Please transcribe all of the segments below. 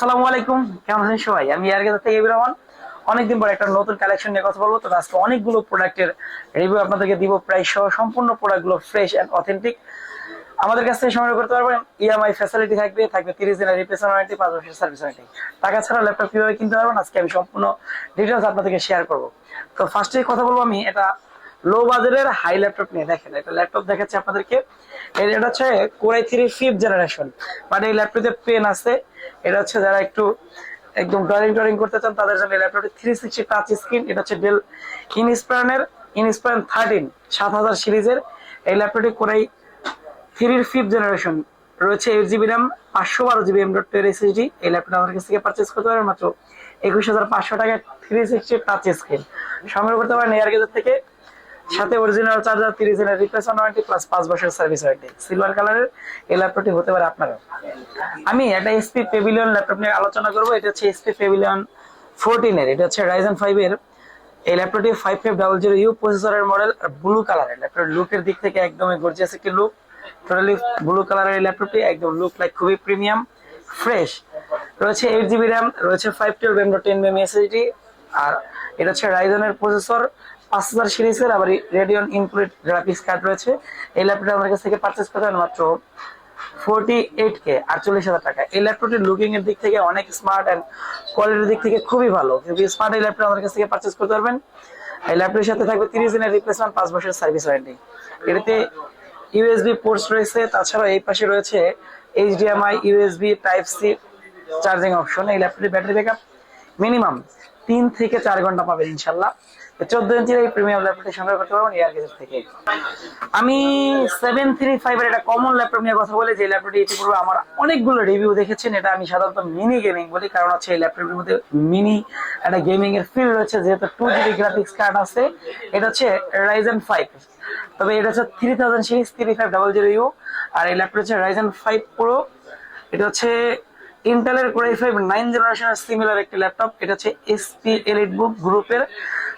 আসসালামু আলাইকুম। কেমন আছেন সবাই? আমি এর থেকে রহমান। অনেকদিন পর একটা নতুন কালেকশন নিয়ে কথা বলব। তো আজকে অনেকগুলো প্রোডাক্টের রিভিউ আপনাদেরকে দিব প্রায় সহ সম্পূর্ণ প্রোডাক্টগুলো ফ্রেশ অ্যান্ড অথেন্টিক আমাদের কাছ থেকে সংগ্রহ করতে পারবেন। ইএমআই ফ্যাসিলিটি থাকবে থাকবে তিরিশ দিনের রিপ্লেসমেন্ট ওয়ারেন্টি পাঁচ বছরের সার্ভিস ওয়ারেন্টি টাকা ছাড়া ল্যাপটপ কীভাবে কিনতে পারবেন? আজকে আমি সম্পূর্ণ ডিটেলস আপনাদেরকে শেয়ার করব। তো ফার্স্টে কথা বলব আমি এটা লো বাজারের হাই ল্যাপটপ নিয়ে দেখেন একটা ল্যাপটপ দেখাচ্ছি আপনাদেরকে। এটা হচ্ছে কোরাই থ্রি ফিফথ জেনারেশন মানে এই ল্যাপটপে পেন আছে। এটা হচ্ছে যারা একটু একদম ড্রয়িং ড্রয়িং করতে চান, তাদের জন্য ল্যাপটপটি থ্রি সিক্সটি টাচ স্ক্রিন এটা হচ্ছে ডেল ইনস্পায়ানের ইনস্পায়ান থার্টিন সাত হাজার সিরিজের। এই ল্যাপটপটি কোরাই থ্রির ফিফথ জেনারেশন রয়েছে এইট জিবি র্যাম পাঁচশো বারো GB M dot two SSD এই ল্যাপটপ আমার কাছ থেকে পারচেস করতে পারেন মাত্র একুশ হাজার পাঁচশো টাকায় থ্রি সিক্সটি টাচ স্ক্রিন সংগ্রহ করতে পারেন এয়ার গেজের থেকে। সাথে অরিজিনাল চার্জার তিরিশ দিনের রিপ্লেসমেন্ট ওয়ারেন্টি প্লাস পাঁচ বছরের সার্ভিস ওয়ারেন্টি সিলভার কালারের এই ল্যাপটপটি হতে পারে আপনারও। আমি একটা এসপি পেভিলিয়ন ল্যাপটপ নিয়ে আলোচনা করব। এটা হচ্ছে এসপি পেভিলিয়ন ফোরটিনের এটা হচ্ছে রাইজেন ফাইভের এই ল্যাপটপটি five five double zero U প্রসেসরের মডেল আর ব্লু কালারের ল্যাপটপ লুকের দিক থেকে একদমই গর্জিয়াস একটি লুক টোটালি ব্লু কালারের এই ল্যাপটপটি একদম লুক লাইক খুবই প্রিমিয়াম ফ্রেশ রয়েছে এইট জিবি র্যাম রয়েছে five twelve M ten M SSD আর এটা হচ্ছে রাইজনের প্রসেসর পাঁচ হাজার সিরিজের আবার রেডিয়ন ইনক্লুড গ্রাফিক্স কার্ড রয়েছে। এই ল্যাপটপটা আমার কাছ থেকে পারচেস করতে মাত্র ফোরটি এইট কে আটচল্লিশ হাজার টাকা। এই ল্যাপটপটির লুকিং এর দিক থেকে অনেক স্মার্ট অ্যান্ড কোয়ালিটির দিক থেকে খুবই ভালো। কিন্তু স্মার্ট এই ল্যাপটপ আমার কাছ থেকে পারচেস করতে পারবেন। এই ল্যাপটপের সাথে থাকবে তিরিশ দিনের রিপ্লেসমেন্ট পাঁচ বছরের সার্ভিস ওয়ারেন্টি এটাতে ইউএসবি পোর্টস রয়েছে তাছাড়া এই পাশে রয়েছে HDMI USB type C charging option এই ল্যাপটপের ব্যাটারি ব্যাকআপ মিনিমাম তিন থেকে চার ঘণ্টা পাবেন ইনশাল্লাহ। চোদ্দ ইঞ্চির এই প্রিমিয়াম ল্যাপটপটি সংগ্রহ করতে গেজের থেকে। আমি সেভেন থ্রি ফাইভের একটা কমন ল্যাপটপ নিয়ে কথা বলে যে ল্যাপটপটি ইতিপূর্বে আমার অনেকগুলো রিভিউ দেখেছেন, এটা আমি সাধারণত মিনি গেমিং বলি, কারণ হচ্ছে এই ল্যাপটপের মধ্যে মিনি একটা গেমিং এর ফিল রয়েছে, যেহেতু টু জিবি গ্রাফিক্স কার্ড আছে, এটা হচ্ছে রাইজেন ফাইভ তবে এটা হচ্ছে three thousand series three five double zero U আর এই ল্যাপটপ হচ্ছে রাইজেন ফাইভ প্রো এটা হচ্ছে ইন্টেলের কোরাই ফাইভ নাইন জেনারেশনের সিমিলার একটি ল্যাপটপ এটা হচ্ছে এসপি এলিট বুক গ্রুপের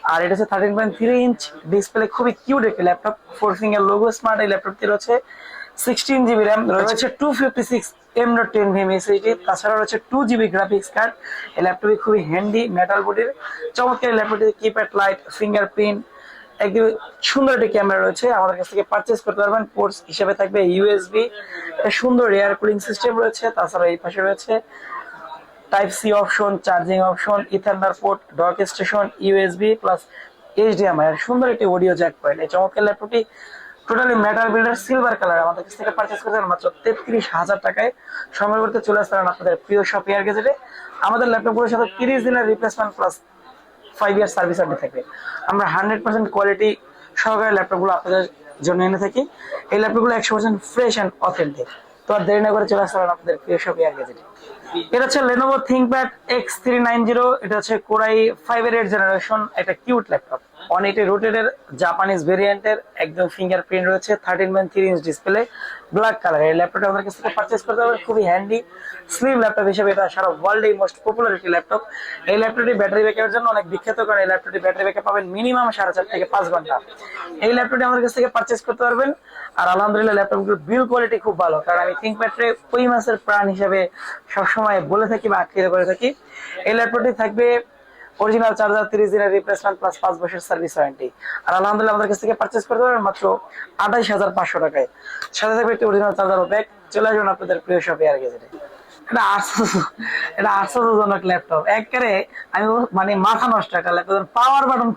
আর এটা হচ্ছে thirteen point three inch display খুবই কিউট একটি laptop four finger logo smart এই ল্যাপটপটি রয়েছে সিক্সটিন জিবি র্যাম রয়েছে two fifty six M dot ten VM SSD তাছাড়া রয়েছে টু জিবি গ্রাফিক্স কার্ড এই ল্যাপটপটি খুবই হ্যান্ডি মেটাল বডির চমৎকার এই ল্যাপটপটিতে কিপ্যাড লাইট ফিঙ্গারপ্রিন্ট একদম সুন্দর একটি ক্যামেরা রয়েছে। আমাদের কাছ থেকে পারচেস করতে পারবেন পোর্টস হিসেবে থাকবে ইউএসবি সুন্দর এয়ার কুলিং সিস্টেম রয়েছে তাছাড়া এই পাশে রয়েছে type C option, charging option ethernet port, dock station, USB plus HDMI. আর সুন্দর একটি অডিও জ্যাক পয়েন্ট এই চমৎকার ল্যাপটপটি totally metal builder silver colour আমাদের কাছ থেকে পারচেস করতে মাত্র তেত্রিশ হাজার টাকায়। সংগ্রহ করতে চলে আসতে পারেন আপনাদের প্রিয় শপ এয়ার গেজেটে আমাদের ল্যাপটপগুলোর সাথে তিরিশ দিনের replacement plus five year service আপনি থাকবে। আমরা হান্ড্রেড পার্সেন্ট কোয়ালিটি সহকারে ল্যাপটপগুলো আপনাদের জন্য এনে থাকি। এই ল্যাপটপগুলো একশো পার্সেন্ট ফ্রেশ অ্যান্ড অথেন্টিক তো আর দেরি না করে চলে পারেন আপনাদের প্রিয় সব এয়ার গেজেটে এটা হচ্ছে Lenovo ThinkPad X three nine zero এটা হচ্ছে কোরাই ফাইভ এর জেনারেশন একটা কিউট ল্যাপটপ অন এইটি রোটেডের জাপানিজ ভেরিয়েন্টের একদম ফিঙ্গারপ্রিন্ট রয়েছে thirteen point three inch display black colour এই ল্যাপটপটা আমাদের কাছ থেকে পারচেস করতে পারবেন খুবই হ্যান্ডি স্লিম ল্যাপটপ হিসেবে এটা সারা ওয়ার্ল্ডে মোস্ট পপুলার একটি ল্যাপটপ এই ল্যাপটপটি ব্যাটারি ব্যাকআপের জন্য অনেক বিখ্যাত, কারণ এই ল্যাপটপটি ব্যাটারি ব্যাকআপ পাবেন মিনিমাম সাড়ে চার থেকে পাঁচ ঘণ্টা। এই ল্যাপটপটি আমাদের কাছ থেকে পারচেস করতে পারবেন। আর আলহামদুলিল্লাহ ল্যাপটপগুলোর বিল কোয়ালিটি খুব ভালো। কারণ আমি থিঙ্কপ্যাডে ওই মাসের প্রাণ হিসেবে সবসময় বলে থাকি বা আখ্যায়িত করে থাকি। এই ল্যাপটপটি থাকবে অরিজিনাল চার্জার তিরিশ দিনের রিপ্লেসমেন্ট প্লাস পাঁচ বছরের সার্ভিস ওয়ারেন্টি আর আলহামদুলিল্লাহ আমাদের কাছ থেকে পারচেস করতে পারবেন মাত্র আঠাইশ হাজার পাঁচশো টাকায়। সাথে থাকবে একটি অরিজিনাল চার্জার ব্যাগ চলে আসবেন আপনাদের প্রিয় শপ এয়ার গেজেটে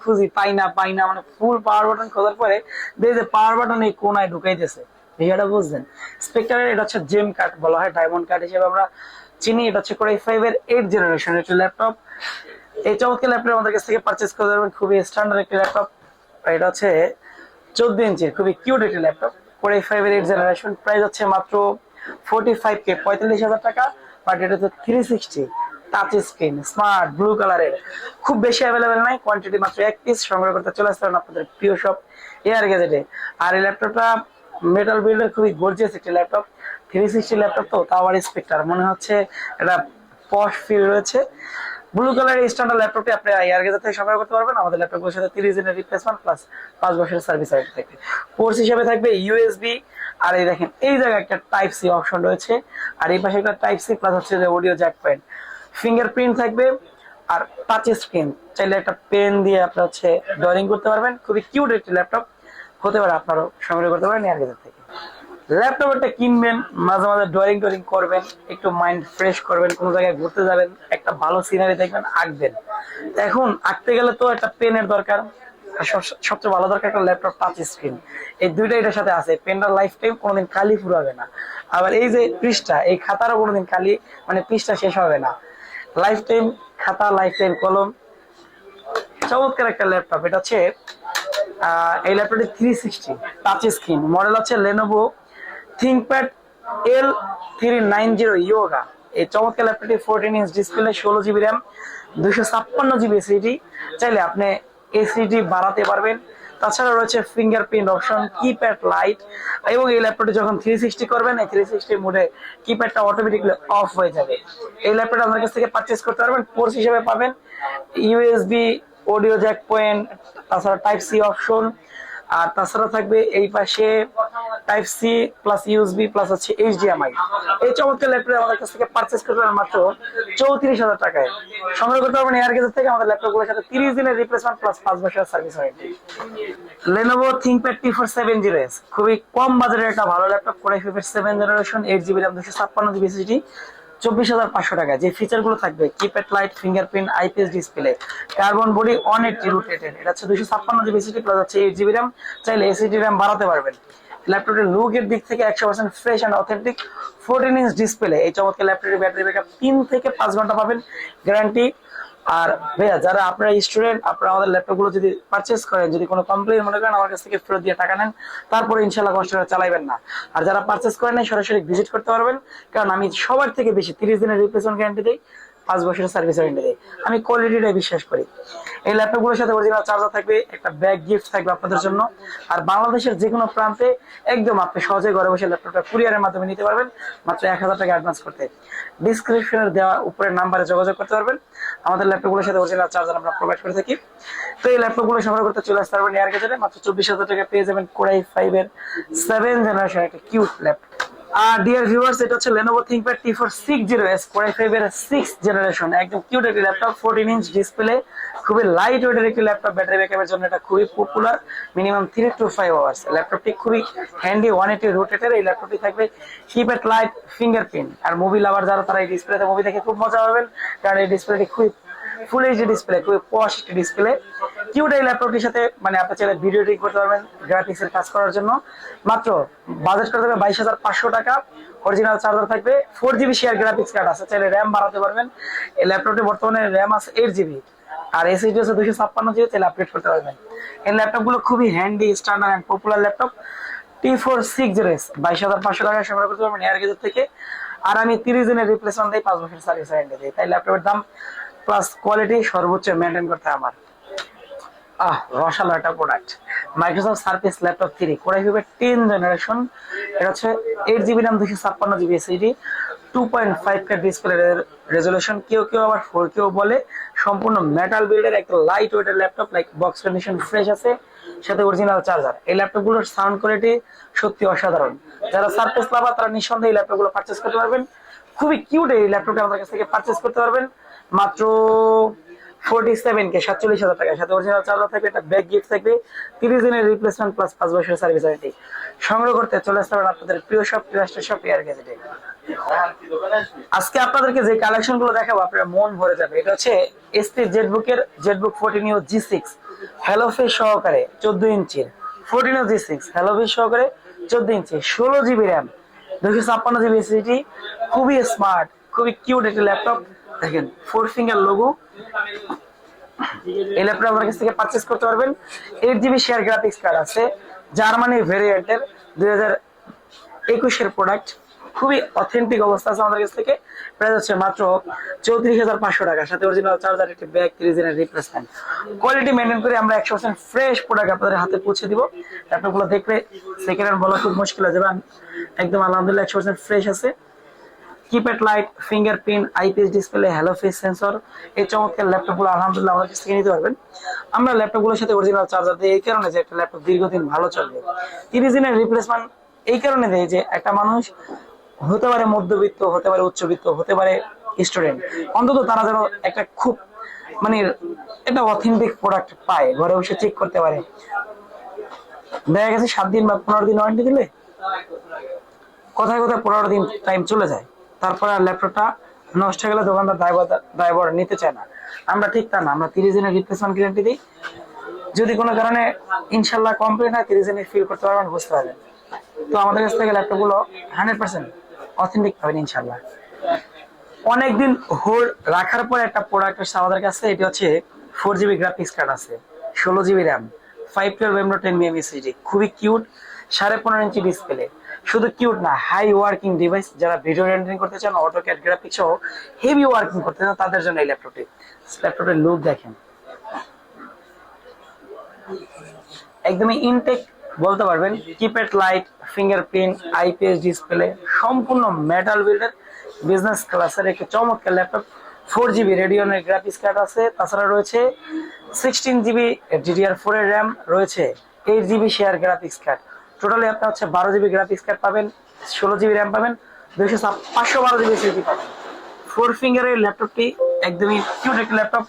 খুঁজি, পাই না মানে ফুল পাওয়ার বাটন খোঁজার পরে পাওয়ার বাটন এই ঢুকাইতেছে। এটা হচ্ছে বলা হয় ডায়মন্ড হিসেবে আমরা চিনি। এটা হচ্ছে এইট একটি ল্যাপটপ এই চমৎকার ল্যাপটপ আমাদের কাছ থেকে পারচেস করতে পারবেন খুবই স্ট্যান্ডার্ড একটি ল্যাপটপ এটা হচ্ছে চোদ্দ ইঞ্চির, খুবই কিউট একটি ল্যাপটপ কোরাই ফাইভ এর এইট জেনারেশন প্রাইস হচ্ছে মাত্র ফোর্টি ফাইভ কে পঁয়তাল্লিশ হাজার টাকা। বাট এটা হচ্ছে three sixty touch screen smart blue কালারের খুব বেশি অ্যাভেলেবেল নাই কোয়ান্টিটি মাত্র এক পিস সংগ্রহ করতে চলে আসতে পারেন আপনাদের প্রিয় শপ এয়ার গেজেটে আর এই ল্যাপটপটা মেটাল বিল্ডের খুবই গর্জিয়াস একটি ল্যাপটপ থ্রি সিক্সটি ল্যাপটপ তো আবার স্পেক্টার মনে হচ্ছে এটা পশ ফিল রয়েছে। ব্লু কালার কালারের স্ট্যান্ডার্ড ল্যাপটপটি আপনি এয়ার গেজার থেকে সংগ্রহ করতে পারবেন। আমাদের ল্যাপটপগুলোর সাথে তিরিশ দিনের রিপ্লেসমেন্ট প্লাস পাঁচ বছরের সার্ভিস ওয়ারেন্টি থাকবে। কোর্স হিসেবে থাকবে ইউএসবি আর এই দেখেন, এই জায়গায় একটা টাইপ সি অপশন রয়েছে। আর এই পাশে একটা টাইপ সি প্লাস হচ্ছে যে অডিও জ্যাক পয়েন্ট ফিঙ্গারপ্রিন্ট থাকবে আর টাচ স্ক্রিন চাইলে একটা পেন দিয়ে আপনার হচ্ছে ড্রয়িং করতে পারবেন। খুবই কিউট একটি ল্যাপটপ হতে পারে আপনারও সংগ্রহ করতে পারেন এয়ার গেজের থেকে। ল্যাপটপ একটা কিনবেন, মাঝে মাঝে ড্রয়িং টয়িং করবেন, একটু মাইন্ড ফ্রেশ করবেন, কোনো জায়গায় ঘুরতে যাবেন, একটা ভালো সিনারি দেখবেন, আঁকবেন। এখন আঁকতে গেলে তো একটা পেনের দরকার সবচেয়ে ভালো দরকার একটা ল্যাপটপ টাচ স্ক্রিন এই দুইটা এটার সাথে আছে পেনটার লাইফ টাইম কোনোদিন কালি ফুরাবে না। আবার এই যে পৃষ্ঠা, এই খাতারও কোনোদিন কালি মানে পৃষ্ঠা শেষ হবে না। লাইফ টাইম খাতা লাইফ টাইম কলম, চমৎকার একটা ল্যাপটপ। এটা হচ্ছে এই ল্যাপটপটি three sixty touch screen model হচ্ছে Lenovo ThinkPad L three nine zero Yoga এই চমৎকার ল্যাপটপটি ফোরটিন ইঞ্চ ডিসপ্লে ষোলো জিবি র্যাম দুশো ছাপ্পান্ন জিবি এসিডি চাইলে আপনি এসিডি বাড়াতে পারবেন। তাছাড়া রয়েছে ফিঙ্গারপ্রিন্ট অপশন কিপ্যাড লাইট এবং এই ল্যাপটপটি যখন থ্রি সিক্সটি করবেন, এই থ্রি সিক্সটি মোডে কিপ্যাডটা অটোমেটিকলি অফ হয়ে যাবে। এই ল্যাপটপটা আপনার কাছ থেকে পারচেস করতে পারবেন কোর্স হিসেবে পাবেন ইউএসবি অডিও জ্যাক পয়েন্ট তাছাড়া টাইপ সি অপশন আর তাছাড়া থাকবে এই পাশে type C plus USB plus হচ্ছে এইচডিএমআই এই চমৎকার ল্যাপটপ আমাদের কাছ থেকে পারচেস করতে পারবেন মাত্র চৌত্রিশ হাজার টাকায়। সংগ্রহ করতে পারবেন এয়ার গেজের থেকে আমাদের ল্যাপটপগুলোর সাথে তিরিশ দিনের রিপ্লেসমেন্ট প্লাস পাঁচ বছরের service warranty Lenovo ThinkPad T four seven zero S খুবই কম বাজারের একটা ভালো ল্যাপটপ করে ফিফের seven generation eight GB RAM দুশো ছাপ্পান্ন জিবি এসএসডি চব্বিশ হাজার পাঁচশো টাকা যে ফিচারগুলো থাকবে keypad light fingerprint IPS display carbon body one eighty rotated এটা হচ্ছে দুশো ছাপ্পান্ন জিবি এসএসডি প্লাস হচ্ছে এইট জিবি র্যাম চাইলে এসএসডি র্যাম বাড়াতে পারবেন। ল্যাপটপের লুকের দিক থেকে একশো percent fresh and authentic fourteen inch display এই চমৎকার ল্যাপটপের ব্যাটারি ব্যাকআপ তিন থেকে পাঁচ ঘণ্টা পাবেন গ্যারান্টি আর ভাইয়া, যারা আপনারা স্টুডেন্ট আপনারা আমাদের ল্যাপটপগুলো যদি পারচেস করেন, যদি কোনো কমপ্লেন মনে করেন, আমার কাছ থেকে ফেরত দিয়ে টাকা নেন, তারপরে ইনশাল্লাহ কষ্ট করে চালাইবেন না। আর যারা পারচেস করেন সরাসরি ভিজিট করতে পারবেন, কারণ আমি সবার থেকে বেশি, তিরিশ দিনের রিপ্লেসমেন্ট গ্যারান্টি দিই, পাঁচ বছরের সার্ভিস ওয়ারেন্টি দিই। আমি কোয়ালিটিটাই বিশ্বাস করি। এই ল্যাপটপগুলোর সাথে অরিজিনাল চার্জার থাকবে, একটা ব্যাগ গিফট থাকবে আপনাদের জন্য। আর বাংলাদেশের যে কোনো প্রান্তে একদম আপনি সহজে ঘরে বসে ল্যাপটপটা কুরিয়ারের মাধ্যমে নিতে পারবেন, মাত্র এক হাজার টাকা অ্যাডভান্স করতে। ডিসক্রিপশনের দেওয়া উপরের নাম্বারে যোগাযোগ করতে পারবেন। আমাদের ল্যাপটপগুলোর সাথে অরিজিনাল চার্জার আমরা প্রোভাইড করে থাকি। তো এই ল্যাপটপগুলো সংগ্রহ করতে চলে আসতে পারবেন এয়ার গেজেটে মাত্র চব্বিশ হাজার টাকা পেয়ে যাবেন কোরাই ফাইভ এর সেভেন জেনারেশন একটা কিউট ল্যাপটপ আর ডিয়ার ভিউয়ার্স এটা হচ্ছে Lenovo ThinkPad T4 60S Core i5 এর 6 জেনারেশন একদম কিউট একটি ল্যাপটপ 14 ইঞ্চ ডিসপ্লে খুবই লাইট ওয়েটের একটি ল্যাপটপ ব্যাটারি ব্যাকআপের জন্য এটা খুবই popular minimum three two five hours ল্যাপটপটি খুবই হ্যান্ডি 180 রোটেটের এই ল্যাপটপটি থাকবে কিপ্যাড লাইট ফিঙ্গারপ্রিন্ট আর মুভি লাভার যারা, তারা এই ডিসপ্লেতে মুভি দেখে খুব মজা পাবেন, কারণ এই ডিসপ্লেটি খুবই ফুল এইচডি ডিসপ্লে খুবই পশ একটি ডিসপ্লে কিউট এই ল্যাপটপটির সাথে মানে আপনি চাইলে ভিডিও এডিট করতে পারবেন গ্রাফিক্স এর কাজ করার জন্য। মাত্র বাজেট করতে হবে বাইশ হাজার পাঁচশো টাকা। অরিজিনাল চার্জার থাকবে four GB share graphics card আছে, চাইলে র্যাম বাড়াতে পারবেন। এই ল্যাপটপটি বর্তমানে র্যাম আছে এইট জিবি আর এসএসডি আছে দুশো ছাপ্পান্ন জিবি চাইলে আপডেট করতে পারবেন। এই ল্যাপটপগুলো খুবই handy standard and popular laptop T four six zero S বাইশ হাজার পাঁচশো টাকা সংগ্রহ করতে পারবেন এয়ার গেজের থেকে। আর আমি তিরিশ দিনের রিপ্লেসমেন্ট দিই, পাঁচ বছর সার্ভিস ওয়ারেন্টি দিই। তাই ল্যাপটপের দাম প্লাস কোয়ালিটি সর্বোচ্চ মেনটেন করতে আমার। আহ, রসালো একটা product Microsoft Surface laptop three core i ফাইভের টেন জেনারেশন এটা হচ্ছে এইট জিবি র্যাম দুশো ছাপ্পান্ন GB SSD two point five K display resolution কেউ কেউ আবার ফোর কেউ বলে সম্পূর্ণ মেটাল বিল্ডের একটা লাইট ওয়েটের laptop like box condition fresh আছে, সাথে অরিজিনাল চার্জার এই ল্যাপটপগুলোর সাউন্ড কোয়ালিটি সত্যি অসাধারণ। যারা সার্ফেস লাভা তারা নিঃসন্দেহে এই ল্যাপটপগুলো পারচেস করতে পারবেন। খুবই কিউট এই ল্যাপটপটা আমাদের কাছ থেকে পারচেস করতে পারবেন। মাত্র ফোর্টি সেভেন কে সাতচল্লিশ হাজার আজকে আপনাদেরকে যে কালেকশনগুলো দেখাবো মন ভরে যাবে। এটা হচ্ছে SP জেটবুকের ZBook U G six hello face সহকারে চোদ্দ ইঞ্চির। Fourteen G six hello face সহকারে চোদ্দ ইঞ্চি, ষোলো জিবি র্যাম দুশো ছাপ্পান্ন জিবি খুবই স্মার্ট খুবই কিউট একটি ল্যাপটপ দেখেন ফোর ফিঙ্গার লোগো এই ল্যাপটপ আমার কাছ থেকে পারচেস করতে পারবেন। Eight GB share graphics card আছে জার্মানি ভেরিয়েন্টের দুই হাজার একুশের প্রোডাক্ট খুবই অথেন্টিক অবস্থা আছে আমাদের কাছ থেকে। প্রাইস হচ্ছে মাত্র চৌত্রিশ হাজার পাঁচশো টাকা। সাথে অরিজিনাল চার্জার একটি ব্যাগ তিরিশ দিনের রিপ্লেসমেন্ট কোয়ালিটি মেনটেন করে আমরা একশো পার্সেন্ট ফ্রেশ প্রোডাক্ট আপনাদের হাতে পৌঁছে দিব। ল্যাপটপগুলো দেখলে সেকেন্ড হ্যান্ড বলা খুব মুশকিল হয়ে যাবে। একদম আলহামদুলিল্লাহ একশো পার্সেন্ট ফ্রেশ আছে। Keypad light fingerprint IPS display hello face sensor এই চমৎকার ল্যাপটপগুলো আলহামদুলিল্লাহ আমাদের কাছ থেকে নিতে পারবেন। আমরা ল্যাপটপগুলোর সাথে অরিজিনাল চার্জার দিই এই কারণে যে একটা ল্যাপটপ দীর্ঘদিন ভালো চলবে। তিরিশ দিনের রিপ্লেসমেন্ট এই কারণে দেয় যে একটা মানুষ হতে পারে মধ্যবিত্ত, হতে পারে উচ্চবিত্ত, হতে পারে স্টুডেন্ট অন্তত তারা যেন একটা খুব মানে এটা অথেন্টিক প্রোডাক্ট পায়, ঘরে বসে চেক করতে পারে। দেখা গেছে সাত দিন বা পনেরো দিন ওয়ারেন্টি দিলে, কোথায় কোথায় পনেরো দিন টাইম চলে যায়। তারপরে আর ল্যাপটপটা নষ্ট হয়ে গেলে দোকানদার ড্রাইভার নিতে চায় না। আমরা ঠিক তা না, আমরা তিরিশ দিনের রিপ্লেসমেন্ট গ্যারান্টি দিই। যদি কোনো কারণে ইনশাল্লাহ কমপ্লেন হয়, তিরিশ দিনে ফিল করতে পারবেন, বুঝতে পারবেন তো আমাদের কাছ থেকে ল্যাপটপগুলো হান্ড্রেড পার্সেন্ট অথেন্টিক পাবেন ইনশাল্লাহ। অনেকদিন হোল্ড রাখার পর একটা প্রোডাক্ট আসছে আমাদের কাছে, এটি হচ্ছে ফোর জিবি গ্রাফিক্স কার্ড আছে, ষোলো জিবি র্যাম ফাইভ টুয়েলভ এমরো টেন বিএম এসএসডি খুবই কিউট সাড়ে পনেরো ইঞ্চি ডিসপ্লে শুধু কিউট না হাই ওয়ার্কিং ডিভাইস যারা ভিডিও রেন্ডারিং করতে চান অটো ক্যাট গ্রাফিক্স সহ হেভি ওয়ার্কিং করতে চান, তাদের জন্য এই ল্যাপটপটি ল্যাপটপের লুক দেখেন। একদমই ইনটেক বলতে পারবেন keypad light fingerprint IPS display সম্পূর্ণ মেটাল বিল্ডের বিজনেস ক্লাসের একটি চমৎকার ল্যাপটপ ফোর জিবি রেডিয়নের গ্রাফিক্স কার্ড আছে, তাছাড়া রয়েছে সিক্সটিন জিবি ডিডিআর ফোর এর র্যাম রয়েছে eight GB share graphics card totally আপনার হচ্ছে বারো জিবি গ্রাফিক্স কার্ড পাবেন, ষোলো জিবি র্যাম পাবেন, দুইশো পাঁচশো বারো জিবি এসএসডি পাবেন। ফোর ফিঙ্গারের ল্যাপটপটি একদমই কিউট একটা ল্যাপটপ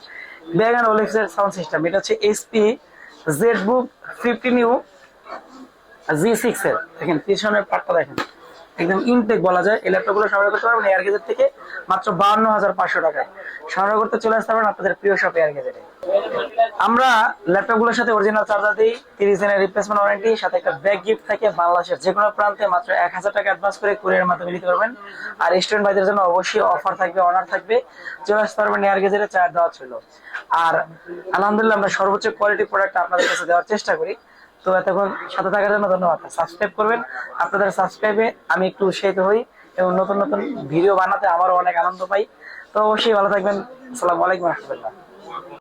ব্যাগ অ্যান্ড ওলেক্সের সাউন্ড সিস্টেম এটা হচ্ছে SP ZBook fifteen U G সিক্সের দেখেন, পিছনের পার্টটা দেখেন। একদম ইনটেক বলা যায়। এই ল্যাপটপগুলো সংগ্রহ করতে পারবেন এয়ার গেজের থেকে মাত্র বাউন্ন হাজার পাঁচশো টাকায় সংগ্রহ করতে চলে আসতে পারবেন আপনাদের প্রিয় শপ এয়ার গেজেটে আমরা ল্যাপটপগুলোর সাথে অরিজিনাল চার্জার দিই, তিরিশ দিনের রিপ্লেসমেন্ট ওয়ারেন্টি সাথে একটা ব্যাগ গিফট থাকে বাংলাদেশের যে কোনো প্রান্তে, মাত্র এক হাজার টাকা অ্যাডভান্স করে কুরিয়ার মাধ্যমে নিতে পারবেন। আর স্টুডেন্ট ভাইদের জন্য অবশ্যই অফার থাকবে অনার থাকবে। চলে আসতে পারবেন এয়ার গেজেটে চার্জ দেওয়া ছিল আর আলহামদুলিল্লাহ আমরা সর্বোচ্চ কোয়ালিটি প্রোডাক্ট আপনাদের কাছে দেওয়ার চেষ্টা করি। তো এতক্ষণ সাথে থাকার জন্য ধন্যবাদ। সাবস্ক্রাইব করবেন। আপনাদের সাবস্ক্রাইবে আমি একটু উৎসাহিত হই এবং নতুন নতুন ভিডিও বানাতে আমারও অনেক আনন্দ পাই। তো অবশ্যই ভালো থাকবেন। আসসালামু আলাইকুম রহমতুল্লাহ।